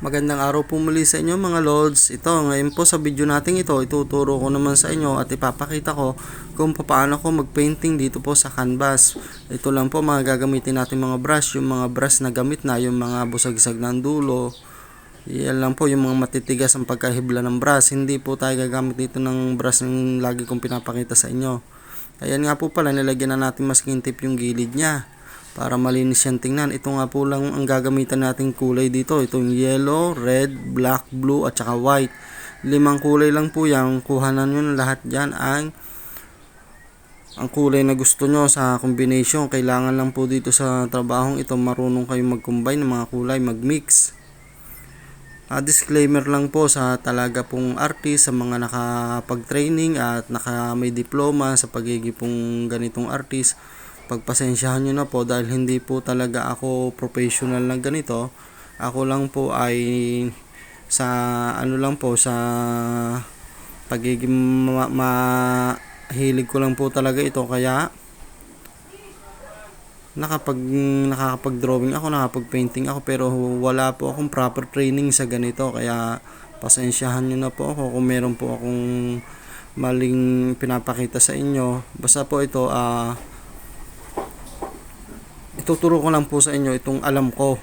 Magandang araw po muli sa inyo mga lords. Ito, ngayon po sa video natin ito, ituturo ko naman sa inyo at ipapakita ko kung paano ko magpainting dito po sa canvas. Ito lang po mga gagamitin natin mga brush, yung mga brush na gamit na, yung mga busagsag ng dulo. Yan lang po yung mga matitigas ang pagkahibla ng brush. Hindi po tayo gagamit dito ng brush ng lagi kong pinapakita sa inyo. Ayan nga po pala, nilagyan na natin masking tip yung gilid niya para malinis yan tingnan. Ito nga po lang ang gagamitan nating kulay dito. Itong yellow, red, black, blue at saka white. Limang kulay lang po yan. Kuhanan nyo lahat dyan ang ang kulay na gusto nyo sa combination. Kailangan lang po dito sa trabahong ito marunong kayong mag-combine ng mga kulay, mag-mix. Ah, disclaimer lang po sa talaga pong artist sa mga nakapag-training at naka may diploma sa pagiging pong ganitong artist pagpasensyahan nyo na po dahil hindi po talaga ako professional na ganito. Ako lang po ay sa ano lang po sa pagiging ma- mahilig ko lang po talaga ito kaya nakapag nakakapag-drawing ako, nakapag-painting ako pero wala po akong proper training sa ganito kaya pasensyahan nyo na po ako kung meron po akong maling pinapakita sa inyo. Basta po ito ah ituturo ko lang po sa inyo itong alam ko.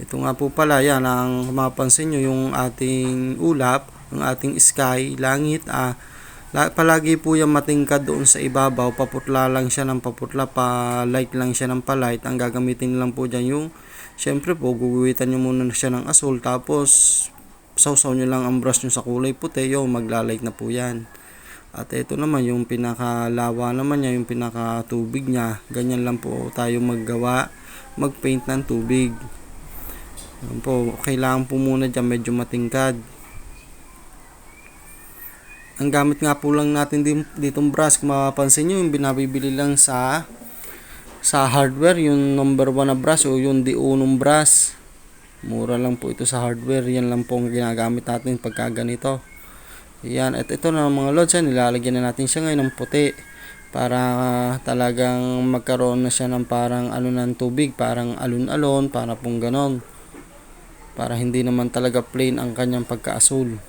Ito nga po pala, yan, ang mapansin nyo yung ating ulap, yung ating sky, langit, ah, la- palagi po yung matingkad doon sa ibabaw, paputla lang siya ng paputla, pa light lang siya ng pa light. Ang gagamitin lang po dyan yung, syempre po, guguwitan nyo muna siya ng asul, tapos sausaw nyo lang ang brush nyo sa kulay puti, yung magla-light na po yan. At ito naman yung pinakalawa naman niya, yung pinakatubig niya. Ganyan lang po tayo maggawa, magpaint ng tubig. Yan po, kailangan po muna dyan medyo matingkad. Ang gamit nga po lang natin din, ditong brush, kung mapapansin nyo, yung binabibili lang sa sa hardware, yung number 1 na brush o yung diunong brush. Mura lang po ito sa hardware. Yan lang po ang ginagamit natin pagka ganito. Yan, at ito na mga lods, yan, nilalagyan na natin siya ngayon ng puti para ah, talagang magkaroon na siya ng parang ano ng tubig, parang alon-alon, para pong ganon. Para hindi naman talaga plain ang kanyang pagkaasul.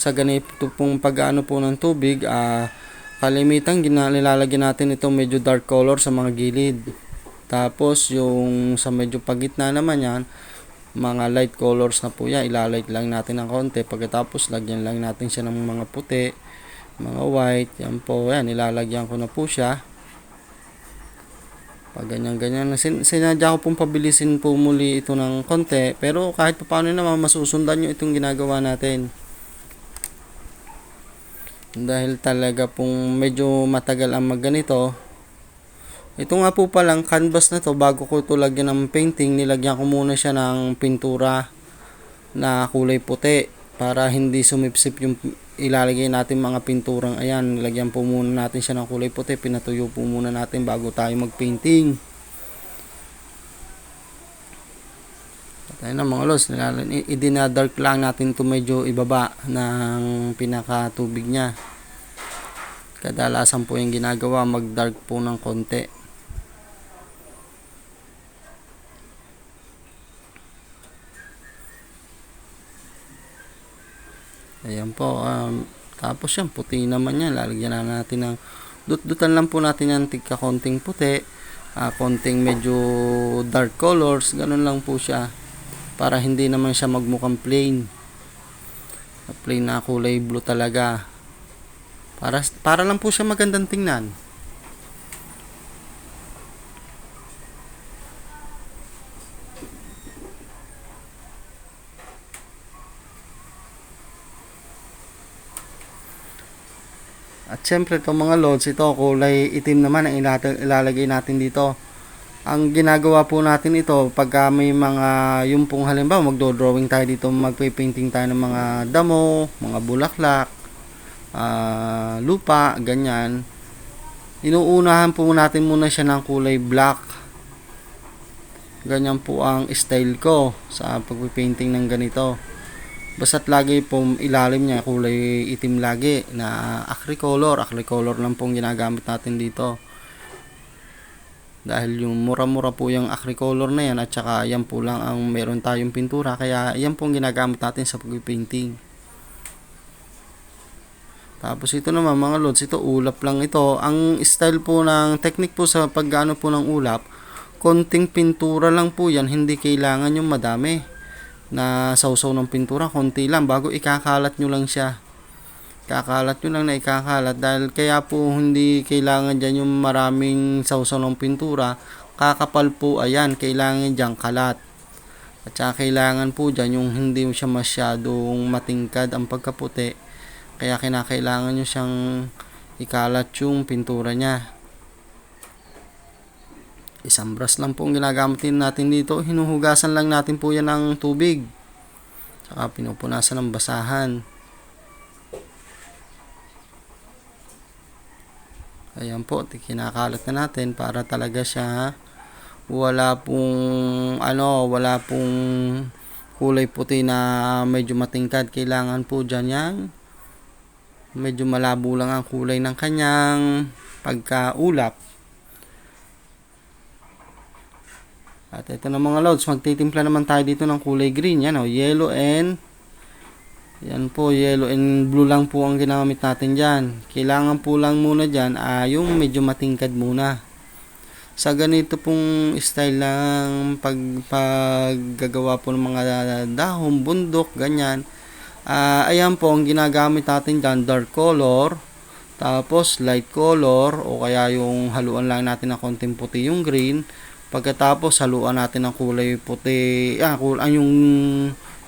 Sa ganito pong pag-ano po ng tubig, ah, kalimitan gina- nilalagyan natin ito medyo dark color sa mga gilid. Tapos yung sa medyo pagitna naman yan, mga light colors na po yan. Ilalight lang natin ng konti. Pagkatapos, lagyan lang natin siya ng mga puti, mga white. Yan po, yan. Ilalagyan ko na po siya. Pag ganyan-ganyan. Sin sinadya ko pong pabilisin po muli ito ng konti. Pero kahit pa paano naman, masusundan nyo itong ginagawa natin. Dahil talaga pong medyo matagal ang magganito, ito nga po palang canvas na to, bago ko ito lagyan ng painting, nilagyan ko muna siya ng pintura na kulay puti para hindi sumipsip yung ilalagay natin mga pinturang ayan. Nilagyan po muna natin siya ng kulay puti, pinatuyo po muna natin bago tayo magpainting. Tayo na mga los, idinadark lang natin to medyo ibaba ng pinakatubig niya. Kadalasan po yung ginagawa, mag-dark po ng konti. Ayan po. Um, tapos yan, puti naman yan. Lalagyan na natin ng dut-dutan lang po natin yan tigka konting puti. ah, konting medyo dark colors. Ganun lang po siya. Para hindi naman siya magmukhang plain. Plain na kulay blue talaga. Para, para lang po siya magandang tingnan. At syempre itong mga loads, ito kulay itim naman ang ilalagay natin dito. Ang ginagawa po natin ito, pagka may mga, yung pong halimbawa, magdo-drawing tayo dito, magpe-painting tayo ng mga damo, mga bulaklak, ah, lupa, ganyan. Inuunahan po natin muna siya ng kulay black. Ganyan po ang style ko sa pagpe-painting ng ganito. Basta't lagi po ilalim niya kulay itim lagi na acrycolor. Acrycolor lang pong ginagamit natin dito. Dahil yung mura-mura po yung acrycolor na yan at saka yan po lang ang meron tayong pintura kaya yan po ang ginagamit natin sa pag-painting. Tapos ito naman mga lods, ito ulap lang ito. Ang style po ng technique po sa paggaano po ng ulap, konting pintura lang po yan, hindi kailangan yung madami na sausaw ng pintura, konti lang bago ikakalat nyo lang siya. Kakalat nyo lang na ikakalat dahil kaya po hindi kailangan dyan yung maraming sausaw ng pintura, kakapal po ayan, kailangan dyan kalat. At saka kailangan po dyan yung hindi siya masyadong matingkad ang pagkaputi kaya kinakailangan nyo siyang ikalat yung pintura niya. Isang brush lang po ang ginagamit natin dito. Hinuhugasan lang natin po yan ng tubig. Saka pinupunasan ng basahan. Ayan po, kinakalat na natin para talaga siya wala pong ano, wala pong kulay puti na medyo matingkad. Kailangan po dyan yan medyo malabo lang ang kulay ng kanyang pagkaulap. At ito na mga loads, magtitimpla naman tayo dito ng kulay green. Yan o, yellow and yan po, yellow and blue lang po ang ginamit natin dyan. Kailangan po lang muna dyan, ah, yung medyo matingkad muna. Sa ganito pong style ng pag, paggagawa po ng mga dahon, bundok, ganyan, Ah, ayan po ang ginagamit natin dyan, dark color, tapos light color, o kaya yung haluan lang natin ng konting puti yung green. Pagkatapos haluan natin ng kulay puti, ah, kulay, yung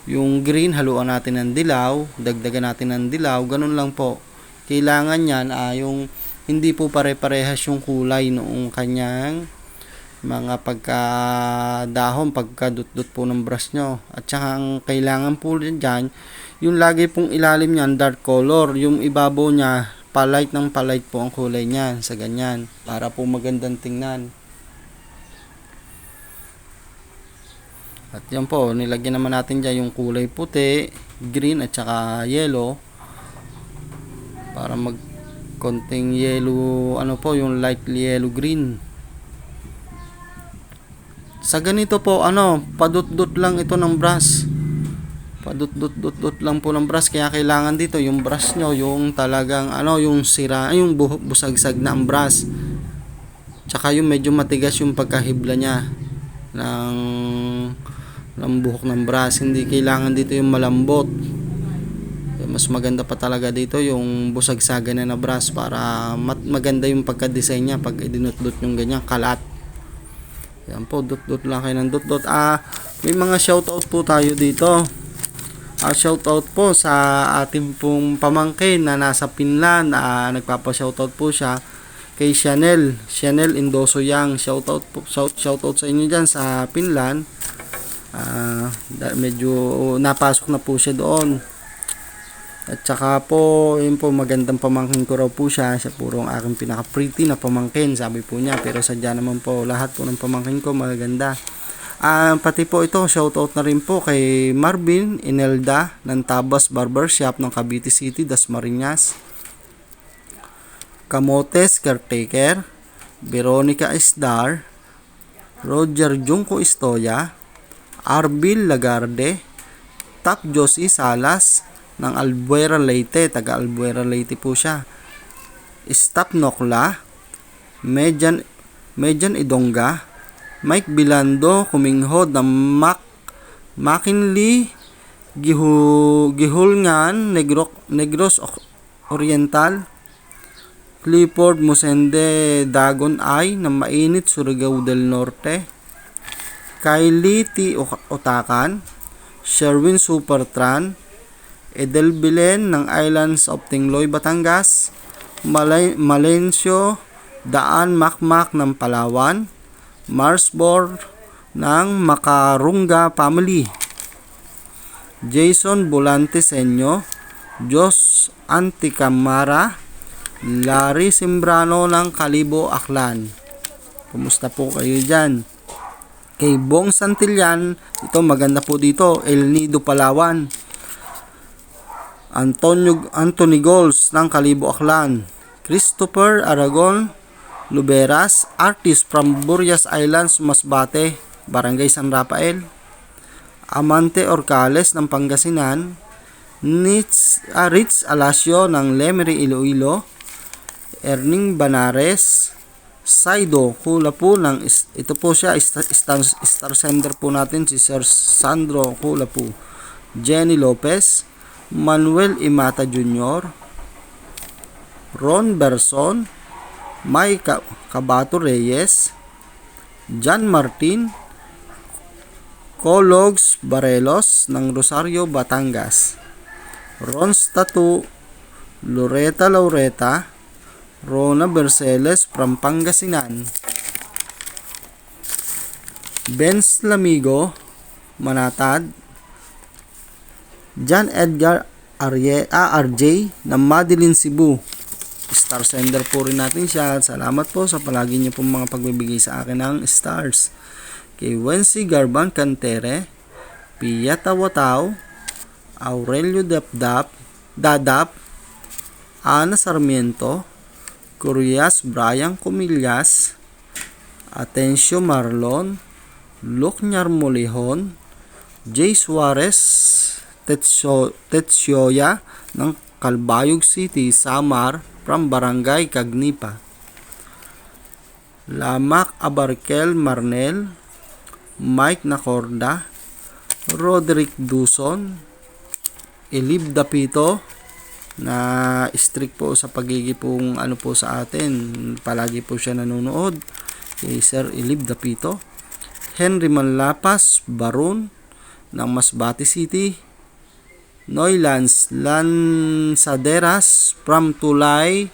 yung green haluan natin ng dilaw, dagdagan natin ng dilaw, ganun lang po. Kailangan yan ah, yung hindi po pare-parehas yung kulay noong kanyang mga pagkadahon, pagkadut-dut po ng brush nyo. At saka ang kailangan po dyan, yung lagi pong ilalim niyan dark color, yung ibabaw niya palight ng palight po ang kulay niyan sa ganyan para po magandang tingnan. At yan po, nilagyan naman natin dyan yung kulay puti, green at saka yellow. Para mag konting yellow, ano po, yung light yellow green. Sa ganito po, ano, padut-dut lang ito ng brush. Padut-dut-dut lang po ng brush kaya kailangan dito yung brush nyo yung talagang ano yung sira yung bu- busagsag na ang brush. Tsaka yung medyo matigas yung pagkahibla niya ng ng buhok ng brush hindi kailangan dito yung malambot mas maganda pa talaga dito yung busagsagan na na brush para mat- maganda yung pagka-design niya pag idinut-dut yung ganyan kalat yan po dut-dut lang kayo ng dut-dut ah may mga shoutout po tayo dito Uh, shout out po sa ating pong pamangkin na nasa Finland. Uh, nagpapa-shoutout po siya kay Chanel. Chanel Indoso Yang. Shout out po, shout, shout out sa inyo diyan sa Finland. Uh, medyo napasok na po siya doon. At saka po, yun po, magandang pamangkin ko raw po siya. Siya po ang aking pinaka-pretty na pamangkin, sabi po niya. Pero sadya naman po, lahat po ng pamangkin ko maganda. Uh, pati po ito, shoutout na rin po kay Marvin Inelda ng Tabas Barbershop ng Cavite City, Dasmariñas. Camotes Caretaker, Veronica Esdar, Roger Junco Istoya, Arbil Lagarde, Tap Josie Salas ng Albuera Leyte, taga Albuera Leyte po siya. Stop Nokla, Medjan Medjan Idongga, Mike Bilando kuminghod ng Mac McKinley Gihu, Gihulngan Negro, Negros Oriental Clifford Musende Dagon Ay ng Mainit Surigao del Norte Kylie T. Otakan Sherwin Supertran Edel Bilen ng Islands of Tingloy, Batangas Malay, Malencio Daan Makmak ng Palawan Marsbor ng Makarunga Family. Jason Volante Senyo, Jos Anticamara, Larry Simbrano ng Kalibo Aklan. Kumusta po kayo dyan? Kay Bong Santillan, ito maganda po dito, El Nido Palawan. Antonio Anthony Gols ng Kalibo Aklan. Christopher Aragon Luberas, artist from Burias Islands, Masbate, Barangay San Rafael. Amante Orcales ng Pangasinan, Nits, ah, Ritz Alasio ng Lemery, Iloilo, Erning Banares, Saido, Kulapu ng is- ito po siya star, star, sender po natin si Sir Sandro Kulapu. Jenny Lopez, Manuel Imata Jr., Ron Berson, May Cabato Reyes, John Martin, Cologs Barelos ng Rosario, Batangas. Ron Statu, Loreta Laureta, Rona Berceles from Pangasinan. Benz Lamigo, Manatad. John Edgar Arye, ah, RJ ng Madeline Cebu. Star sender po rin natin siya. Salamat po sa palagi niyo pong mga pagbibigay sa akin ng stars. Kay Wency Garban Cantere, Pia Tawataw, Aurelio Dapdap, Dadap, Ana Sarmiento, Curias Brian Comillas, Atencio Marlon, Luke Molihon, Jay Suarez, Tetsyo, Tetsioya ng Calbayog City, Samar, from Barangay Cagnipa. Lamak Abarkel Marnel, Mike Nacorda, Roderick Duson, Elib Dapito, na strict po sa pagiging pong ano po sa atin. Palagi po siya nanonood. Kay Sir Elib Dapito. Henry Manlapas, Barun, ng Masbate City. Noylans Lansaderas, from Tulay,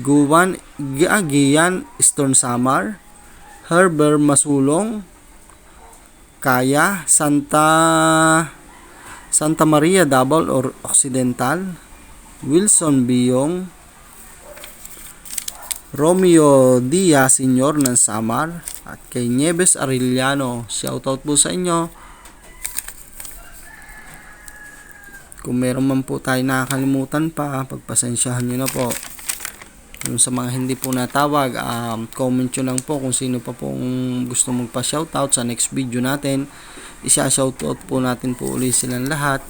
Guwan, Giagian, Eastern Samar. Herber Masulong, Kaya, Santa Santa Maria Double or Occidental, Wilson Biyong, Romeo Diaz Senior ng Samar, at kay Nieves Arellano. Shoutout po sa inyo. Kung meron man po tayo nakakalimutan pa, pagpasensyahan nyo na po. Yung sa mga hindi po natawag, um, comment nyo lang po kung sino pa pong gusto magpa-shoutout sa next video natin. Isa-shoutout po natin po ulit silang lahat.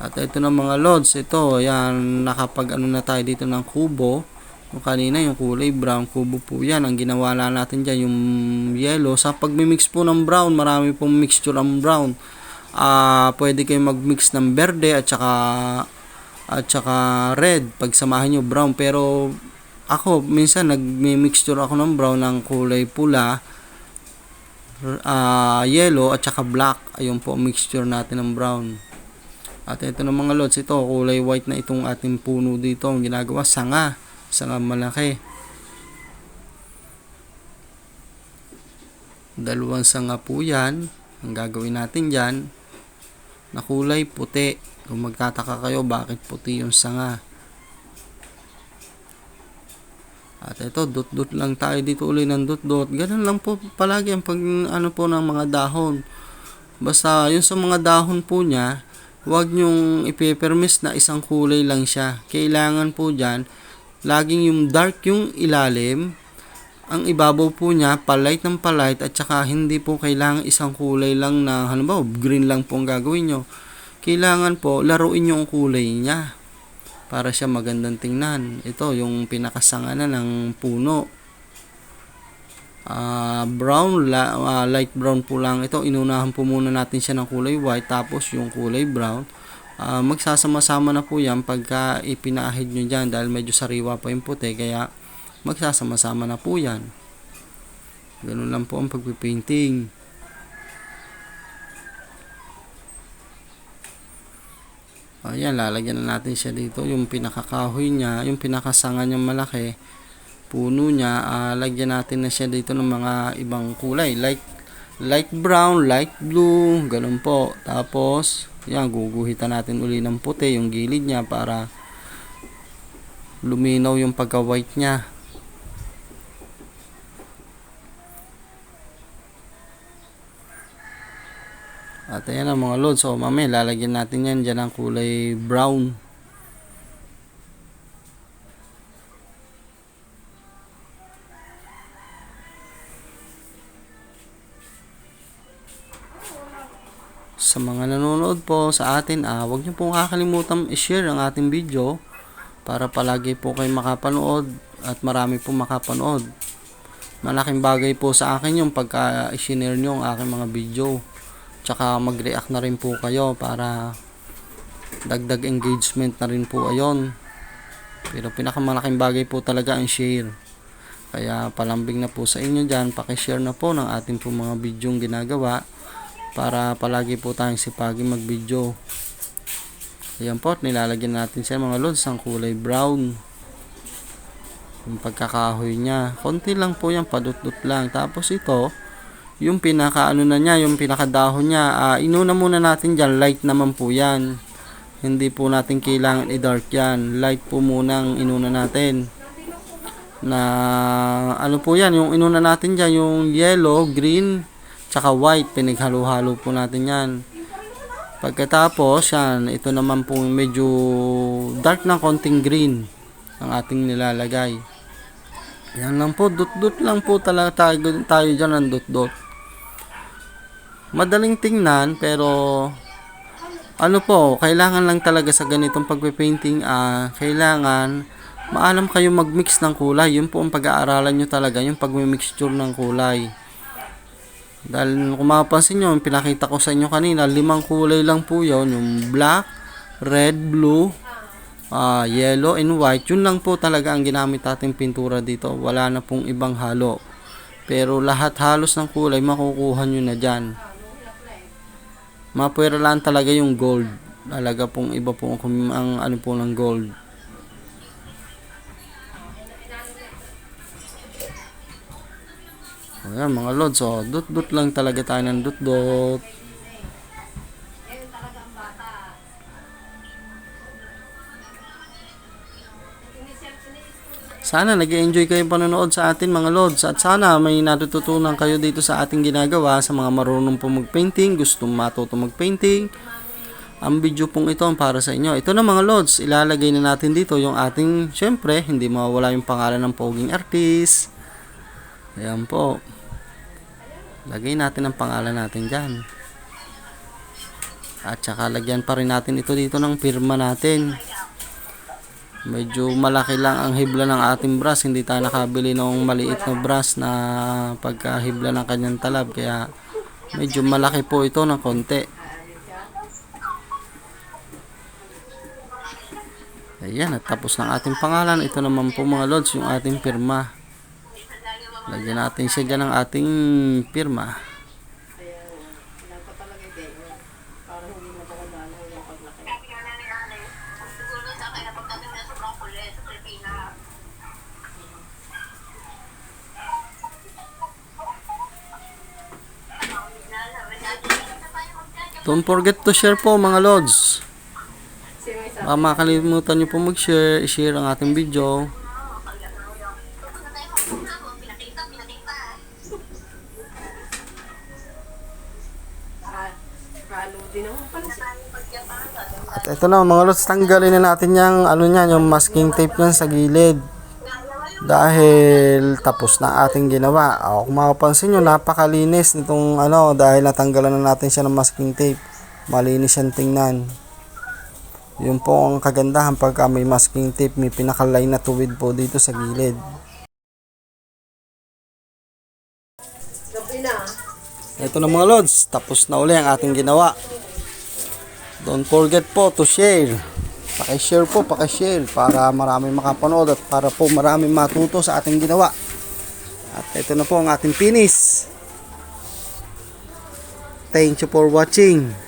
At ito na mga lods, ito, yan, nakapag ano na tayo dito ng kubo. Yung kanina yung kulay brown kubo po yan. Ang ginawa natin dyan yung yellow. Sa pagmimix po ng brown, marami pong mixture ang brown. Ah, pwede kayo mag-mix ng berde at saka at saka red. Pagsamahan nyo brown. Pero ako minsan nagmi-mixture ako ng brown ng kulay pula ah, yellow at saka black. Ayun po mixture natin ng brown. At ito ng mga lods ito kulay white na itong ating puno dito. Ang ginagawa sanga. Sanga malaki. Dalawang sanga po yan. Ang gagawin natin dyan na kulay puti. Kung magtataka kayo bakit puti yung sanga. At ito, dot-dot lang tayo dito uli ng dot-dot. Ganun lang po palagi ang pag ano po ng mga dahon. Basta yung sa mga dahon po niya, huwag nyong ipepermis na isang kulay lang siya. Kailangan po dyan, laging yung dark yung ilalim, ang ibabaw po niya palight ng palight at saka hindi po kailangan isang kulay lang na halimbawa green lang po ang gagawin nyo kailangan po laruin yung kulay niya para siya magandang tingnan ito yung pinakasanga na ng puno Ah, brown la, ah, light brown po lang ito inunahan po muna natin siya ng kulay white tapos yung kulay brown Ah, magsasama-sama na po yan pagka ipinahid nyo dyan dahil medyo sariwa pa yung puti kaya magsasama-sama na po yan. Ganun lang po ang pagpipainting. Ayan, lalagyan na natin siya dito. Yung pinakakahoy niya, yung pinakasanga niyang malaki, puno niya, ah, lagyan natin na siya dito ng mga ibang kulay. Light, light brown, light blue, ganun po. Tapos, yan, guguhitan natin uli ng puti yung gilid niya para luminaw yung pagka-white niya. At ayan ang mga lods. So mamaya lalagyan natin yan dyan ang kulay brown. Sa mga nanonood po sa atin, ah, huwag niyo pong kakalimutan i-share ang ating video para palagi po kayo makapanood at marami po makapanood. Malaking bagay po sa akin yung pagka-share nyo ang aking mga video. Tsaka mag-react na rin po kayo para dagdag engagement na rin po ayon. Pero pinakamalaking bagay po talaga ang share. Kaya palambing na po sa inyo dyan, pakishare na po ng ating po mga video ginagawa para palagi po tayong sipagi mag-video. Ayan po, nilalagyan natin siya mga lods ng kulay brown. Yung pagkakahoy niya. Konti lang po yan, padut-dut lang. Tapos ito, yung pinaka ano na niya, yung pinakadahon niya, ah, inuna muna natin dyan, light naman po yan. Hindi po natin kailangan i-dark yan. Light po muna ang inuna natin. Na ano po yan, yung inuna natin dyan, yung yellow, green, tsaka white, pinaghalo-halo po natin yan. Pagkatapos, yan, ito naman po medyo dark ng konting green ang ating nilalagay. Yan lang po, dot-dot lang po talaga tayo, tayo dyan ng dot-dot. Madaling tingnan, pero ano po, kailangan lang talaga sa ganitong pagpe-painting, ah, kailangan maalam kayo mag-mix ng kulay. Yun po ang pag-aaralan nyo talaga, yung pag-mixture ng kulay. Dahil kung mapapansin nyo, pinakita ko sa inyo kanina, limang kulay lang po yun. Yung black, red, blue, ah, yellow, and white. Yun lang po talaga ang ginamit nating pintura dito. Wala na pong ibang halo. Pero lahat halos ng kulay, makukuha nyo na dyan. Mapwera lang talaga yung gold. Talaga pong iba po ang, ang ano po ng gold. Ayan mga lods, oh, dot-dot lang talaga tayo ng dot-dot. Sana nag enjoy kayo panonood sa atin mga lods at sana may natututunan kayo dito sa ating ginagawa sa mga marunong po mag-painting, gustong matuto mag-painting. Ang video pong ito ang para sa inyo. Ito na mga lods, ilalagay na natin dito yung ating, syempre, hindi mawawala yung pangalan ng poging artist. Ayan po. Lagay natin ang pangalan natin dyan. At saka lagyan pa rin natin ito dito ng pirma natin. Medyo malaki lang ang hibla ng ating brush. Hindi tayo nakabili ng maliit na brush na pagkahibla ng kanyang talab. Kaya medyo malaki po ito ng konti. Ayan, at tapos ng ating pangalan. Ito naman po mga lods, yung ating pirma. Lagyan natin siya dyan ng ating pirma. Don't forget to share po mga lods. Baka makalimutan nyo po mag-share, i-share ang ating video. At ito na mga lods, tanggalin na natin yung ano niyan, yung masking tape niyan sa gilid. Dahil tapos na ating ginawa. O, kung mapapansin nyo, napakalinis nitong ano, dahil natanggalan na natin siya ng masking tape. Malinis siyang tingnan. Yun po ang kagandahan pagka may masking tape, may pinakalay na tuwid po dito sa gilid. Na. Ito na mga lods, tapos na uli ang ating ginawa. Don't forget po to share. Paki-share po, paki-share para marami makapanood at para po marami matuto sa ating ginawa. At ito na po ang ating finish. Thank you for watching.